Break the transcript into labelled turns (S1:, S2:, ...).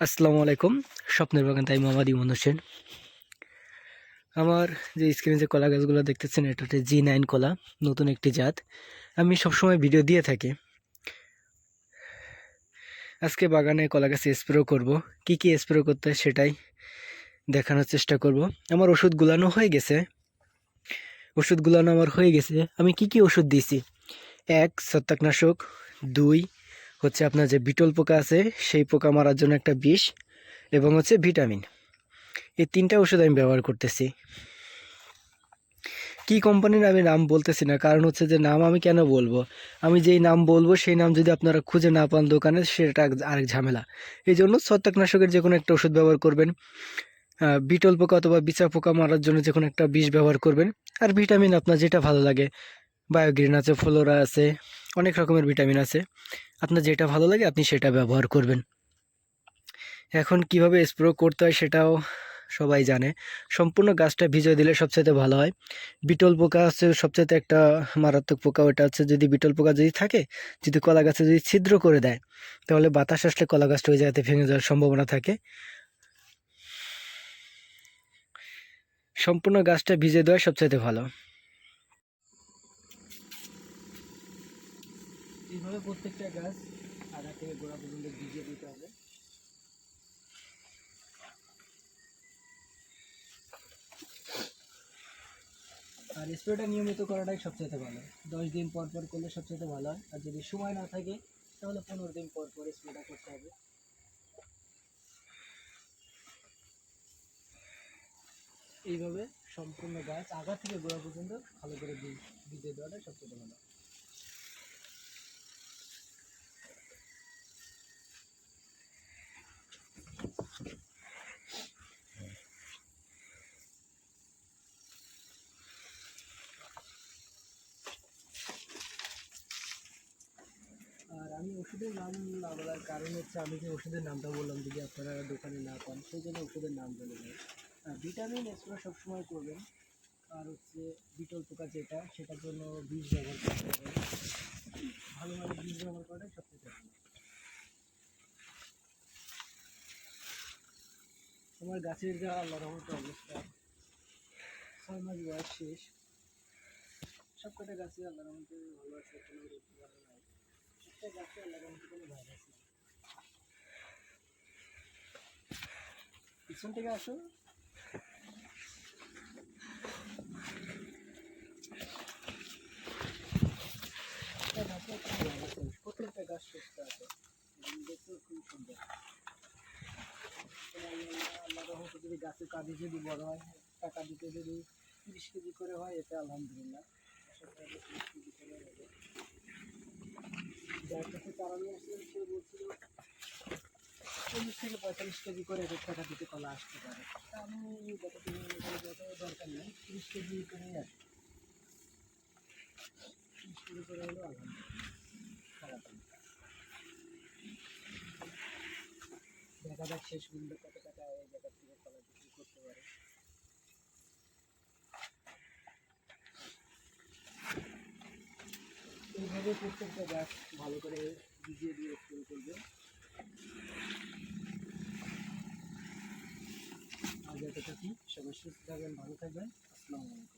S1: আসসালামু আলাইকুম। স্বপ্নের বাগান, তাই মোহাম্মদ ইমন হোসেন আমার যে স্ক্রিনে যে কলা গাছগুলো দেখতেছেন, এটা হচ্ছে জি নাইন কলা, নতুন একটি জাত। আমি সবসময় ভিডিও দিয়ে থাকি। আজকে বাগানে কলা গাছে স্প্রে করব। কি কি স্প্রে করতে হয় সেটাই দেখানোর চেষ্টা করব। আমার ওষুধ গুলানো হয়ে গেছে। ওষুধ গুলানো আমার হয়ে গেছে। আমি কি কি ওষুধ দিয়েছি? এক, ছত্রাকনাশক। দুই হচ্ছে আপনার যে বিটল পোকা আছে, সেই পোকা মারার জন্য একটা বিষ এবং হচ্ছে ভিটামিন। এই তিনটা ওষুধ আমি ব্যবহার করতেছি। কি কোম্পানির আমি নাম বলতেছি না, কারণ হচ্ছে যে নাম আমি কেন বলব? আমি যেই নাম বলব, সেই নাম যদি আপনারা খুঁজে না পান দোকানে, সেটা আরেক ঝামেলা। এই জন্য ছত্রাকনাশকের যে কোনো একটা ওষুধ ব্যবহার করবেন বিটল পোকা অথবা বিচা পোকা মারার জন্য যে কোনো একটা বিষ ব্যবহার করবেন। আর ভিটামিন আপনার যেটা ভালো লাগে, বায়োগ্রিন আছে, ফ্লোরা আছে অনেক রকমের ভিটামিন আছে। আপনার যেটা ভালো লাগে আপনি সেটা ব্যবহার করবেন। এখন কীভাবে স্প্রে করতে হয় সেটাও সবাই জানে। সম্পূর্ণ গাছটা ভিজিয়ে দিলে সবচাইতে ভালো হয়। বিটল পোকা হচ্ছে সবচাইতে একটা মারাত্মক পোকা ওটা হচ্ছে যদি বিটল পোকা যদি থাকে, যদি কলা গাছে যদি ছিদ্র করে দেয়, তাহলে বাতাস আসলে কলা গাছটা ওই জায়গাতে ভেঙে যাওয়ার সম্ভাবনা থাকে। সম্পূর্ণ গাছটা ভিজে দেওয়া সবচাইতে ভালো। এইভাবে প্রত্যেকটা গাছ। আগা থেকে গোড়া পর্যন্ত ভিজিয়ে দিতে হবে। আর স্প্রেটা নিয়মিত করাটাই সবচেয়ে ভালো। দশ দিন পর পর করলে সবচেয়ে ভালো হয়। আর যদি সময় না থাকে, তাহলে পনেরো দিন পর পর স্প্রেটা করতে হবে। এইভাবে সম্পূর্ণ গাছ আগা থেকে গোড়া পর্যন্ত ভালো করে বীজ ভিজিয়ে দেওয়াটা সবচেয়ে ভালো আর আমি ওষুধের নাম না বলার কারণ হচ্ছে আমি যে ওষুধের নামটা বললাম যদি আপনারা দোকানে না পান, সেই জন্য ওষুধের নাম বলে দেয় ভিটামিন স্প্রে সবসময় করবেন। আর হচ্ছে বিটল পোকা যেটা, সেটার জন্য বীজ ব্যবহার করতে হবে। ভালোভাবে বীজ ব্যবহার করাটাই সবথেকে ভালো আমার গাছের যা আল্লাহ রহমতের অবস্থা, ছয় মাস বয়স শেষ সব কটা গাছে আল্লাহ রহমতে ভালো আছে পিছন থেকে আসো। প্রত্যেকটা গাছ সুস্থ আছে খুব সুন্দর যদি কাঁদি যদি বড় হয় একটা কাঁদিতে যদি তিরিশ কেজি করে হয় এতে আলহামদুলিল্লাহ আশা করা যায় তিরিশ কেজি করে হবে যার চল্লিশ থেকে পঁয়তাল্লিশ কেজি করে এক একটা দিতে কলা আসতে পারে আমি দরকার নেই তিরিশ কেজি করেই তিরিশ কেজি করে খারাপ দেখা যাক শেষ মূল্য কত টাকা এই জায়গা থেকে কলা বিক্রি করতে পারে এইভাবে প্রত্যেকটা গাছ ভালো করে ভিজিয়ে দিয়ে স্প্রে আর যাতে থাকি সবাই সুস্থ থাকবেন ভালো থাকবেন। আসসালামু আলাইকুম।